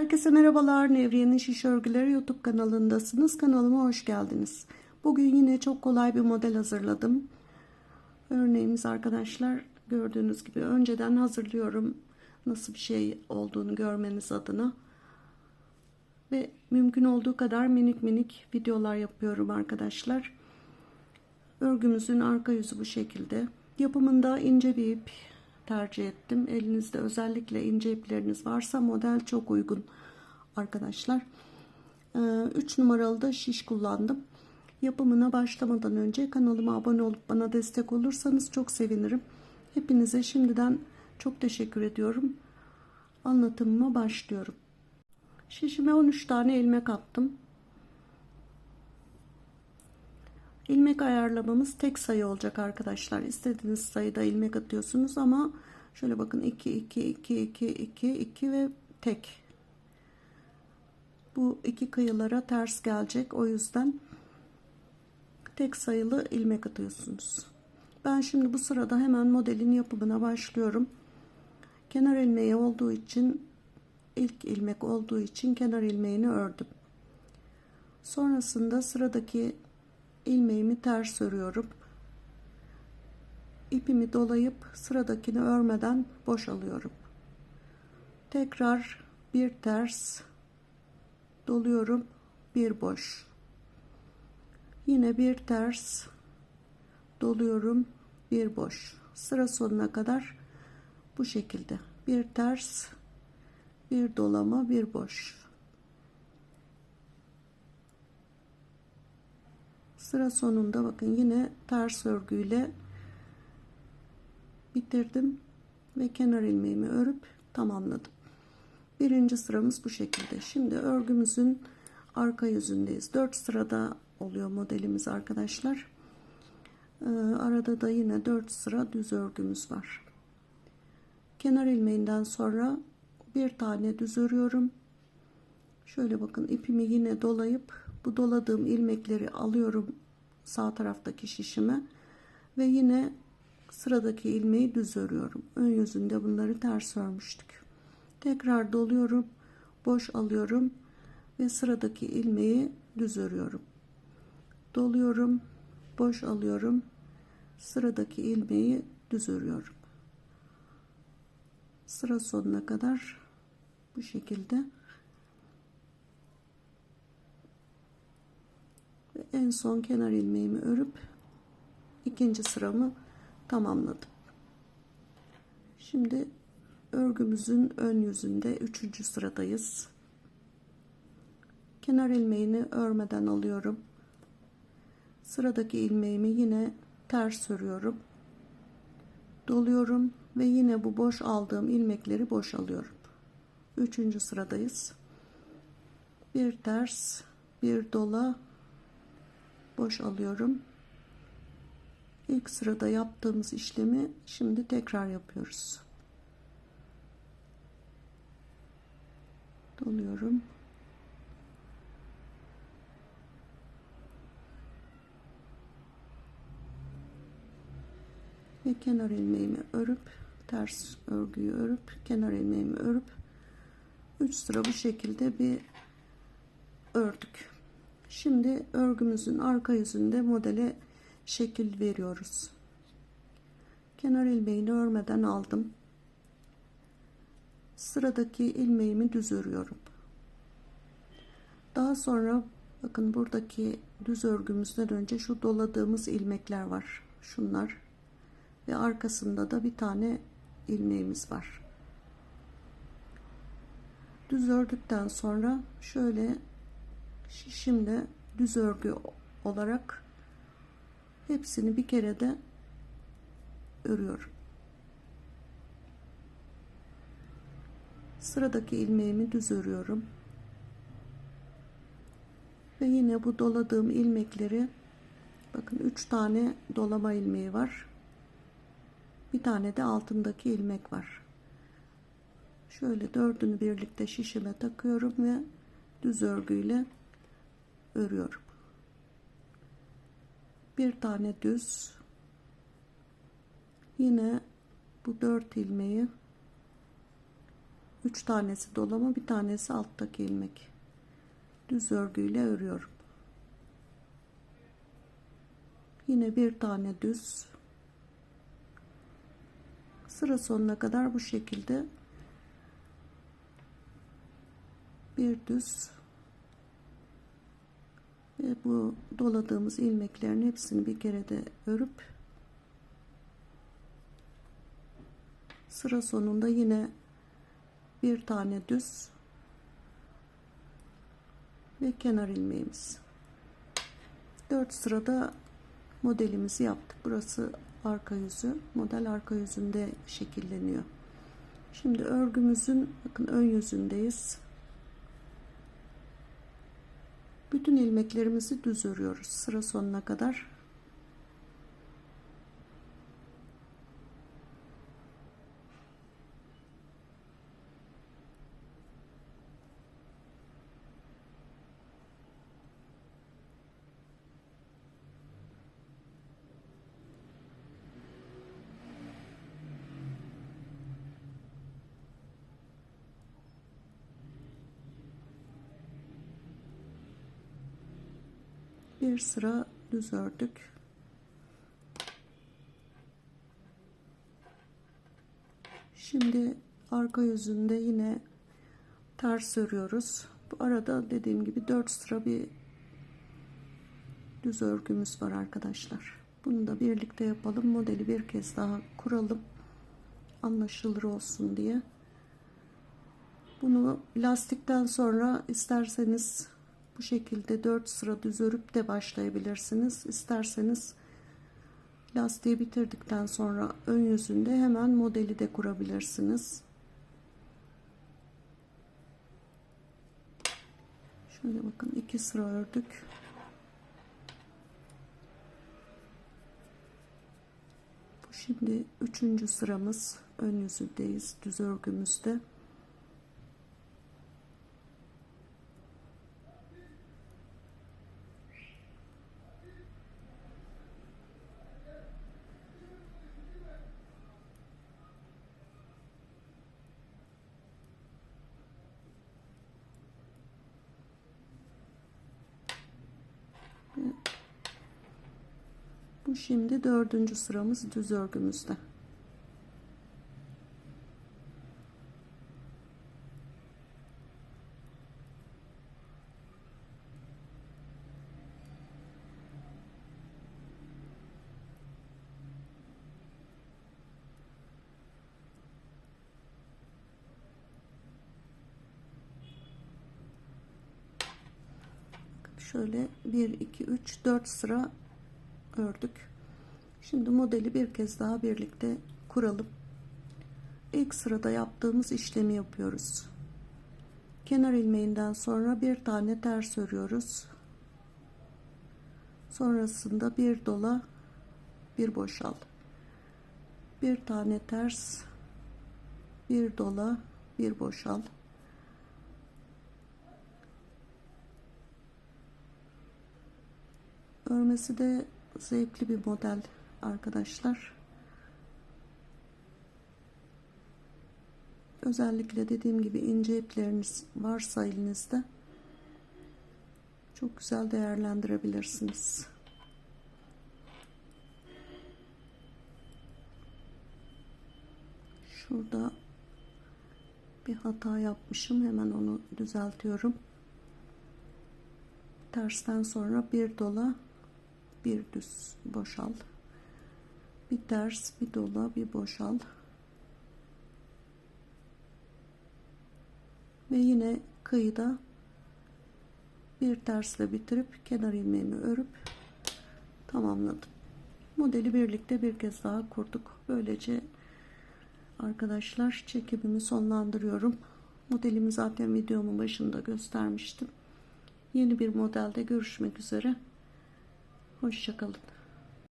Herkese merhabalar. Nevriye'nin Şiş Örgüleri YouTube kanalındasınız. Kanalıma hoş geldiniz. Bugün yine çok kolay bir model hazırladım. Örneğimiz arkadaşlar gördüğünüz gibi önceden hazırlıyorum. Nasıl bir şey olduğunu görmeniz adına. Ve mümkün olduğu kadar minik minik videolar yapıyorum arkadaşlar. Örgümüzün arka yüzü bu şekilde. Yapımında ince bir ip tercih ettim. Elinizde özellikle ince ipleriniz varsa model çok uygun arkadaşlar. 3 numaralı da şiş kullandım. Yapımına başlamadan önce kanalıma abone olup bana destek olursanız çok sevinirim. Hepinize şimdiden çok teşekkür ediyorum. Anlatımıma başlıyorum. Şişime 13 tane ilmek attım. İlmek ayarlamamız tek sayı olacak arkadaşlar. İstediğiniz sayıda ilmek atıyorsunuz ama şöyle bakın 2 2 2 2 2 2 ve tek. Bu iki kıyılara ters gelecek. O yüzden tek sayılı ilmek atıyorsunuz. Ben şimdi bu sırada hemen modelin yapımına başlıyorum. Kenar ilmeği olduğu için ilk ilmek olduğu için kenar ilmeğini ördüm. Sonrasında sıradaki ilmeğimi ters örüyorum. İpimi dolayıp sıradakini örmeden boş alıyorum. Tekrar bir ters doluyorum, bir boş. Yine bir ters doluyorum, bir boş. Sıra sonuna kadar bu şekilde. Bir ters, bir dolama, bir boş. Sıra sonunda bakın yine ters örgüyle bitirdim ve kenar ilmeğimi örüp tamamladım. Birinci sıramız bu şekilde. Şimdi örgümüzün arka yüzündeyiz. 4 sırada oluyor modelimiz arkadaşlar. Ee, arada da yine 4 sıra düz örgümüz var. Kenar ilmeğinden sonra bir tane düz örüyorum. Şöyle bakın ipimi yine dolayıp bu doladığım ilmekleri alıyorum sağ taraftaki şişime ve yine sıradaki ilmeği düz örüyorum. Ön yüzünde bunları ters örmüştük. Tekrar doluyorum, boş alıyorum ve sıradaki ilmeği düz örüyorum. Doluyorum, boş alıyorum. Sıradaki ilmeği düz örüyorum. Sıra sonuna kadar bu şekilde en son kenar ilmeğimi örüp ikinci sıramı tamamladım. Şimdi örgümüzün ön yüzünde üçüncü sıradayız. Kenar ilmeğini örmeden alıyorum. Sıradaki ilmeğimi yine ters örüyorum. Doluyorum ve yine bu boş aldığım ilmekleri boş alıyorum. Üçüncü sıradayız. Bir ters, bir dola, boş alıyorum. İlk sırada yaptığımız işlemi şimdi tekrar yapıyoruz. Doluyorum. Ve kenar ilmeğimi örüp ters örgüyü örüp kenar ilmeğimi örüp 3 sıra bu şekilde bir ördük. Şimdi örgümüzün arka yüzünde modele şekil veriyoruz. Kenar ilmeğini örmeden aldım. Sıradaki ilmeğimi düz örüyorum. Daha sonra bakın buradaki düz örgümüzden önce şu doladığımız ilmekler var. Şunlar ve arkasında da bir tane ilmeğimiz var. Düz ördükten sonra şöyle Şimdi düz örgü olarak hepsini bir kere de örüyorum. Sıradaki ilmeğimi düz örüyorum. Ve yine bu doladığım ilmekleri bakın 3 tane dolama ilmeği var. Bir tane de altındaki ilmek var. Şöyle dördünü birlikte şişime takıyorum ve düz örgüyle örüyorum. Bir tane düz. Yine bu dört ilmeği 3 tanesi dolama bir tanesi alttaki ilmek. Düz örgüyle örüyorum. Yine bir tane düz. Sıra sonuna kadar bu şekilde. Bir düz bu doladığımız ilmeklerin hepsini bir kere de örüp sıra sonunda yine bir tane düz ve kenar ilmeğimiz. 4 sırada modelimizi yaptık. Burası arka yüzü. Model arka yüzünde şekilleniyor. Şimdi örgümüzün bakın ön yüzündeyiz bütün ilmeklerimizi düz örüyoruz sıra sonuna kadar bir sıra düz ördük. Şimdi arka yüzünde yine ters örüyoruz. Bu arada dediğim gibi 4 sıra bir düz örgümüz var arkadaşlar. Bunu da birlikte yapalım. Modeli bir kez daha kuralım. Anlaşılır olsun diye. Bunu lastikten sonra isterseniz bu şekilde 4 sıra düz örüp de başlayabilirsiniz. İsterseniz lastiği bitirdikten sonra ön yüzünde hemen modeli de kurabilirsiniz. Şöyle bakın iki sıra ördük. Şimdi üçüncü sıramız ön yüzündeyiz düz örgümüzde. Bu şimdi dördüncü sıramız düz örgümüzde. Şöyle 1 2 3 4 sıra ördük. Şimdi modeli bir kez daha birlikte kuralım. İlk sırada yaptığımız işlemi yapıyoruz. Kenar ilmeğinden sonra bir tane ters örüyoruz. Sonrasında bir dola, bir boşal. Bir tane ters, bir dola, bir boşal. Örmesi de zevkli bir model arkadaşlar. Özellikle dediğim gibi ince ipleriniz varsa elinizde çok güzel değerlendirebilirsiniz. Şurada bir hata yapmışım. Hemen onu düzeltiyorum. Tersten sonra bir dola bir düz boşal. Bir ters bir dola bir boşal. Ve yine kıyıda bir tersle bitirip kenar ilmeğimi örüp tamamladım. Modeli birlikte bir kez daha kurduk. Böylece arkadaşlar çekimimi sonlandırıyorum. Modelimi zaten videomun başında göstermiştim. Yeni bir modelde görüşmek üzere Hoşçakalın.